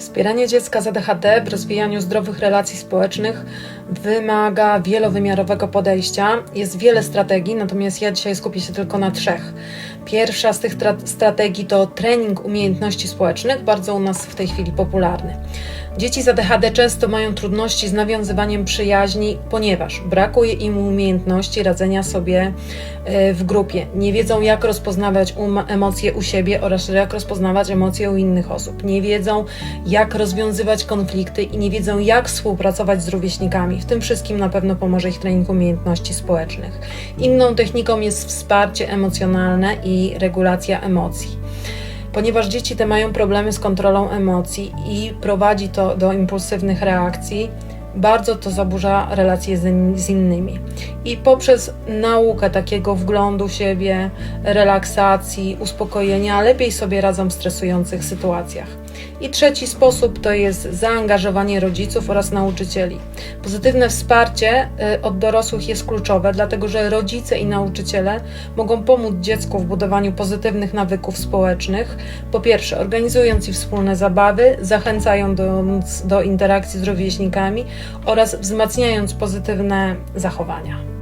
Wspieranie dziecka z ADHD w rozwijaniu zdrowych relacji społecznych wymaga wielowymiarowego podejścia. Jest wiele strategii, natomiast ja dzisiaj skupię się tylko na trzech. Pierwsza z tych tra- strategii to trening umiejętności społecznych, bardzo u nas w tej chwili popularny. Dzieci z ADHD często mają trudności z nawiązywaniem przyjaźni, ponieważ brakuje im umiejętności radzenia sobie e, w grupie. Nie wiedzą, jak rozpoznawać um- emocje u siebie oraz jak rozpoznawać emocje u innych osób. Nie wiedzą, jak rozwiązywać konflikty i nie wiedzą, jak współpracować z rówieśnikami. W tym wszystkim na pewno pomoże ich trening umiejętności społecznych. Inną techniką jest wsparcie emocjonalne i regulacja emocji ponieważ dzieci te mają problemy z kontrolą emocji i prowadzi to do impulsywnych reakcji, bardzo to zaburza relacje z, in- z innymi. I poprzez naukę takiego wglądu siebie, relaksacji, uspokojenia, lepiej sobie radzą w stresujących sytuacjach. I trzeci sposób to jest zaangażowanie rodziców oraz nauczycieli. Pozytywne wsparcie y, od dorosłych jest kluczowe, dlatego że rodzice i nauczyciele mogą pomóc dziecku w budowaniu pozytywnych nawyków społecznych. Po pierwsze, organizując i wspólne zabawy, zachęcają do, do interakcji z rówieśnikami oraz wzmacniając pozytywne zachowania.